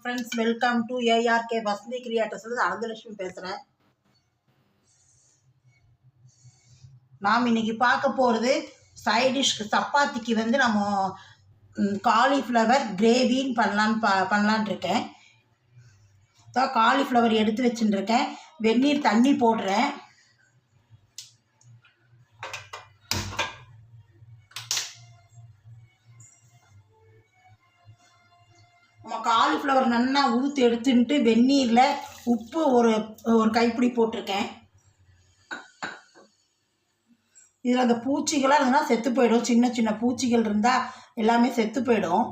Friends welcome to A R K Vasanthi creators Ananthalakshmi பேசுகிறேன் நாம் இன்னைக்கு பார்க்க போகிறது சைடிஷ்க்கு சப்பாத்திக்கு வந்து நம்ம காலிஃப்ளவர் கிரேவின்னு பண்ணலான்னு பா பண்ணலான் இருக்கேன். காலிஃப்ளவர் எடுத்து வச்சுட்டுருக்கேன் வெந்நீர் தண்ணி போடுறேன். காலிஃப்ளவர் நல்லா உதுத்து எடுத்துன்ட்டு வெந்நீரில் உப்பு ஒரு ஒரு கைப்பிடி போட்டிருக்கேன். இதில் அந்த பூச்சிகளாக இருந்ததுன்னா செத்து போயிடும். சின்ன சின்ன பூச்சிகள் இருந்தால் எல்லாமே செத்து போயிடும்.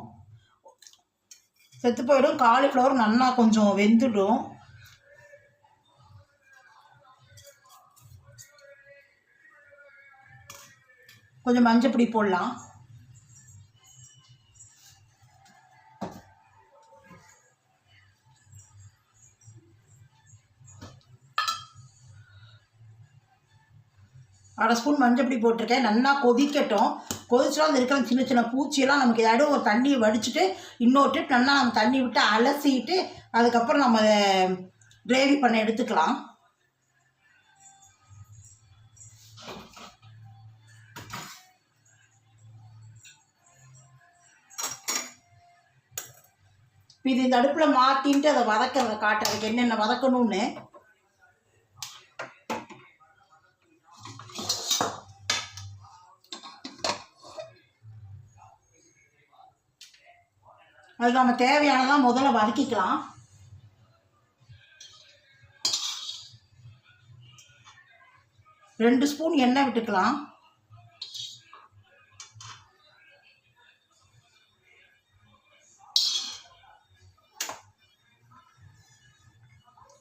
செத்து போயிடும். காலிஃப்ளவர் நல்லா கொஞ்சம் வெந்துடும். கொஞ்சம் மஞ்சப்பொடி போடலாம். அரை ஸ்பூன் மஞ்சப்பொடி போட்டிருக்கேன். நல்லா கொதிக்கட்டும். கொதிச்சா அந்த இருக்கிற சின்ன சின்ன பூச்சியெல்லாம் நமக்கு ஏதாவது ஒரு தண்ணியை வடிச்சிட்டு இன்னொரு ட்ரிப் நல்லா நம்ம தண்ணி விட்டு அலசிட்டு அதுக்கப்புறம் நம்ம கிரேவி பண்ண எடுத்துக்கலாம். இது இந்த அடுப்பில் மாட்டின்ட்டு அதை வதக்கிறத காட்டுறதுக்கு என்னென்ன வதக்கணும்னு? அது நம்ம தேவையானதான் முதல்ல வதக்கிக்கலாம். ரெண்டு ஸ்பூன் எண்ணெய் விட்டுக்கலாம்.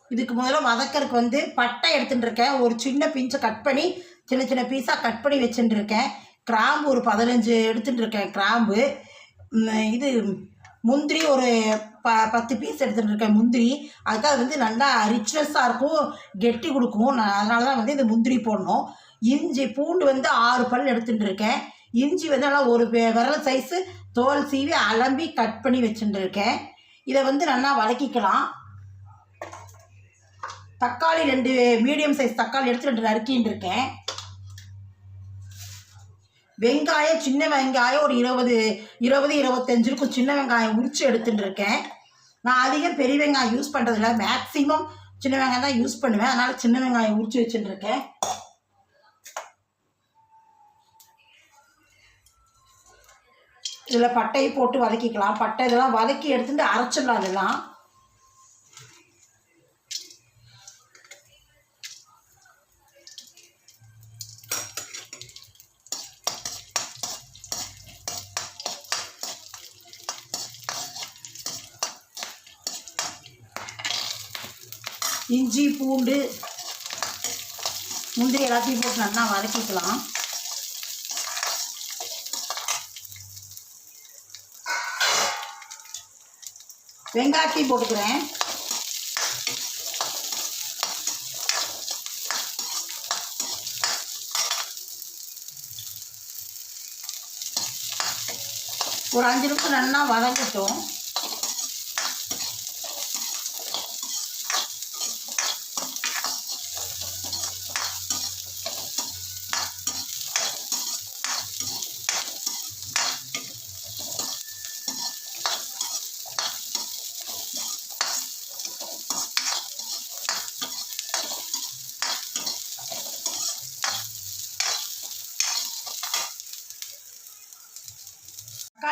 இதுக்கு முதல்ல வதக்கறதுக்கு வந்து பட்டை எடுத்துட்டுருக்கேன். ஒரு சின்ன பீஞ்சை கட் பண்ணி சின்ன சின்ன பீஸாக கட் பண்ணி வச்சுட்டுருக்கேன். கிராம்பு ஒரு பதினஞ்சு எடுத்துட்டுருக்கேன் கிராம்பு. இது முந்திரி ஒரு ப பத்து பீஸ் எடுத்துகிட்டு இருக்கேன் முந்திரி. அதுக்காக வந்து நல்லா ரிச்னஸ்ஸாக இருக்கும் கெட்டி கொடுக்கும். நான் அதனால தான் வந்து இந்த முந்திரி போடணும். இஞ்சி பூண்டு வந்து ஆறு பல் எடுத்துகிட்டு இருக்கேன். இஞ்சி வந்து நல்லா ஒரு விரல விரல் சைஸு தோல் சீவி அலம்பி கட் பண்ணி வச்சுட்டு இருக்கேன். இதை வந்து நல்லா வதக்கிக்கலாம். தக்காளி ரெண்டு மீடியம் சைஸ் தக்காளி எடுத்து ரெண்டு நறுக்கின்னு இருக்கேன். வெங்காயம் சின்ன வெங்காயம் ஒரு இருபது இருபது இருபத்தஞ்சு இருக்கும் சின்ன வெங்காயம் உரிச்சு எடுத்துட்டு இருக்கேன் நான் அதிகம் பெரிய வெங்காயம் யூஸ் பண்ணுறதில்ல மேக்ஸிமம் சின்ன வெங்காயம் தான் யூஸ் பண்ணுவேன். அதனால் சின்ன வெங்காயம் உரிச்சு வச்சுட்டு இருக்கேன் இதில் பட்டையை போட்டு வதக்கிக்கலாம். பட்டை இதெல்லாம் வதக்கி எடுத்துட்டு அரைச்சிடலாம் இதெல்லாம் இஞ்சி பூண்டு முந்திரி எல்லாத்தையும் போட்டு நல்லா வதக்கிக்கலாம். வெங்காயத்தையும் போட்டுக்கிறேன். ஒரு அஞ்சு நிமிஷம் நல்லா வதங்கட்டும்.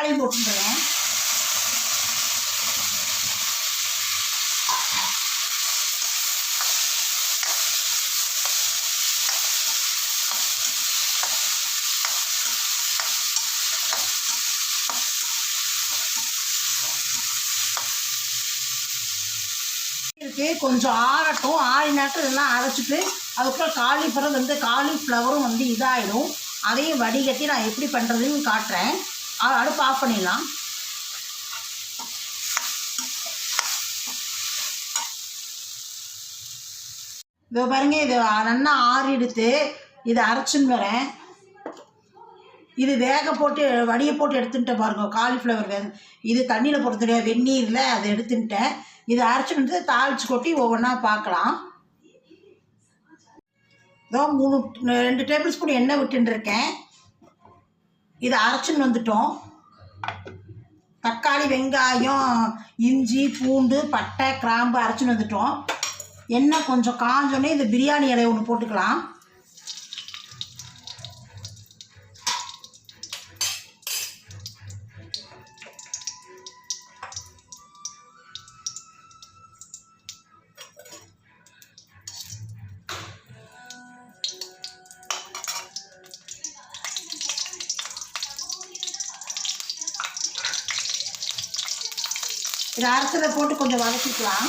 தக்காளி போட்டுக்கிறேன் இருக்கு. கொஞ்சம் ஆறட்டும். ஆறி நேரத்தில் இதெல்லாம் அரைச்சிட்டு அதுக்கப்புறம் காலிஃப்ளவர் வந்து காலிஃப்ளவரும் வந்து இதாயிடும். அதையும் வடிகட்டி நான் எப்படி பண்ணுறதுன்னு காட்டுறேன். அடுப்பு ஆஃப் பண்ணிடலாம். இதோ பாருங்க இது நல்லா ஆறிடுத்து இதை அரைச்சுன்னு வரேன். இது வேக போட்டு வடியை போட்டு எடுத்துட்டேன் பாருங்க காலிஃப்ளவர் வே இது தண்ணியில் போட்டு தெரியாது வெந்நீரில் அதை எடுத்துட்டேன். இதை அரைச்சி வந்து தாளிச்சு கொட்டி ஒவ்வொன்றா பார்க்கலாம். இதோ மூணு ரெண்டு டேபிள் ஸ்பூன் எண்ணெய் விட்டுருக்கேன் இதை அரைச்சின்னு வந்துட்டோம். தக்காளி வெங்காயம் இஞ்சி பூண்டு பட்டை கிராம்பு அரைச்சின்னு வந்துட்டோம். எண்ணெய் கொஞ்சம் காஞ்சோன்னே இந்த பிரியாணி இலையை ஒன்று போட்டுக்கலாம். இதை அரைச்சதை போட்டு கொஞ்சம் வதக்கிக்கலாம்.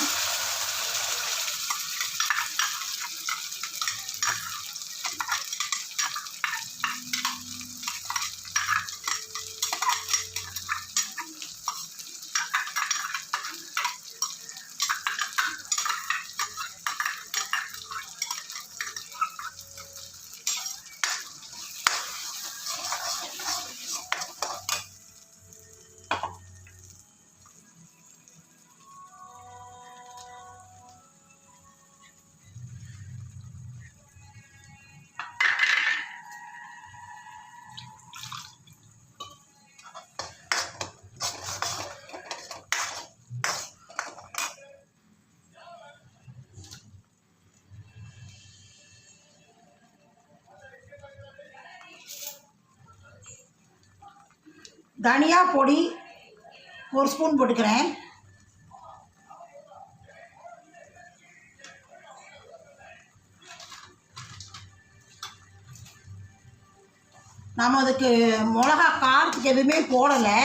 தனியா பொடி ஒரு ஸ்பூன் போட்டுக்கிறேன். நாம் அதுக்கு மிளகா காரத்துக்கு எதுவுமே போடலை.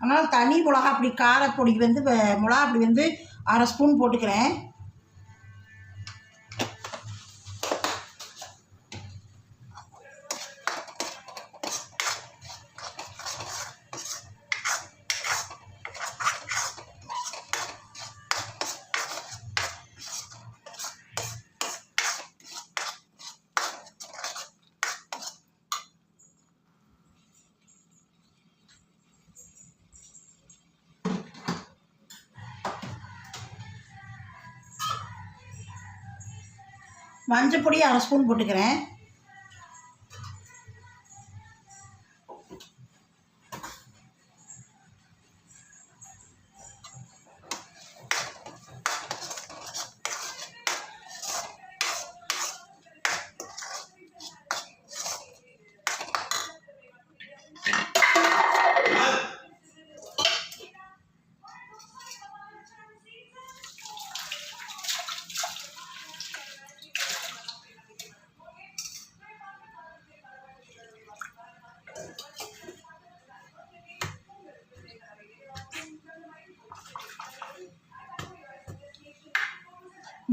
அதனால் தனி மிளகா அப்படி காரப்பொடி வந்து மிளகா அப்படி வந்து அரை ஸ்பூன் போட்டுக்கிறேன். மஞ்சப்பொடி அரை ஸ்பூன் போட்டுக்கிறேன்.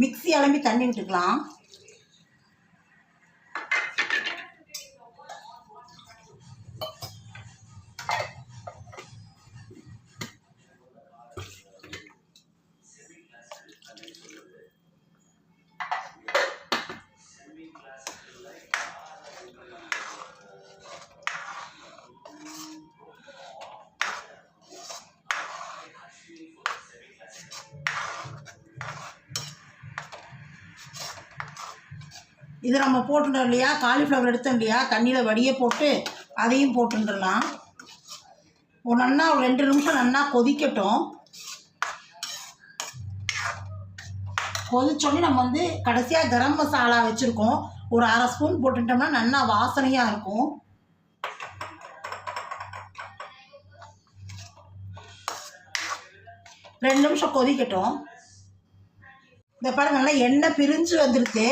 மிக்ஸி அலம்பி தண்ணின்ட்டுக்கலாம் இது நம்ம போட்டுட்டோம் இல்லையா? காலிஃப்ளவர் எடுத்தோம் இல்லையா? தண்ணியில் வடிய போட்டு அதையும் போட்டுடலாம் ஒரு நன்னா ஒரு ரெண்டு நிமிஷம் நன்னா கொதிக்கட்டும். கொதிச்சோடனே நம்ம வந்து கடைசியாக கரம் மசாலா வச்சுருக்கோம். ஒரு அரை ஸ்பூன் போட்டுட்டோம்னா நல்லா வாசனையாக இருக்கும். ரெண்டு நிமிஷம் கொதிக்கட்டும். இந்த பாருங்க நல்லா எண்ணெய் பிரிஞ்சு வந்துருக்கு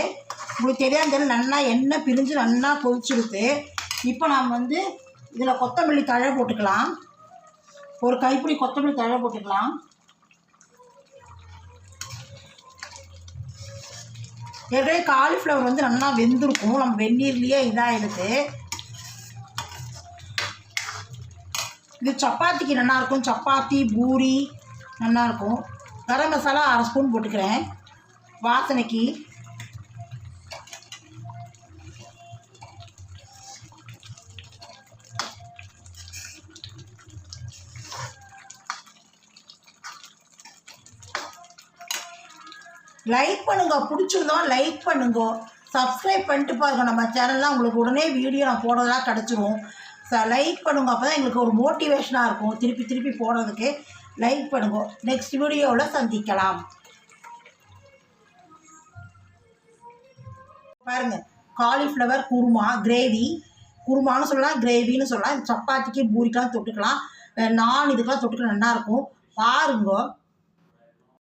உங்களுக்கு தெரியாமல் தெரியல நல்லா எண்ணெய் பிரிஞ்சு நல்லா கொதிச்சிருக்கு இப்போ நாம் வந்து இதில் கொத்தமல்லி தழை போட்டுக்கலாம். ஒரு கைப்பிடி கொத்தமல்லி தழை போட்டுக்கலாம். ஏற்கனவே காலிஃப்ளவர் வந்து நல்லா வெந்திருக்கும். நம்ம வெந்நீர்லேயே இதாகிடுது இது சப்பாத்திக்கு நல்லாயிருக்கும் சப்பாத்தி பூரி நல்லாயிருக்கும் கரம் மசாலா அரை ஸ்பூன் போட்டுக்கிறேன். வாசனைக்கு லைக் பண்ணுங்க பிடிச்சிருந்தோம் லைக் பண்ணுங்க. சப்ஸ்கிரைப் பண்ணிட்டு பாருங்க நம்ம சேனல்லாம் உங்களுக்கு உடனே வீடியோ நான் போடுறதெல்லாம் கிடச்சிரும். ச லைக் பண்ணுங்க அப்போ தான் எங்களுக்கு ஒரு மோட்டிவேஷனாக இருக்கும் திருப்பி திருப்பி போடுறதுக்கு. லைக் பண்ணுங்க. நெக்ஸ்ட் வீடியோவில் சந்திக்கலாம். பாருங்க காலிஃப்ளவர் குருமா கிரேவி குருமான்னு சொல்லலாம் கிரேவின்னு சொல்லலாம். சப்பாத்திக்கு பூரிக்கெலாம் தொட்டுக்கலாம். நான் இதுக்கெல்லாம் தொட்டுக்கலாம் நல்லாயிருக்கும் பாருங்க.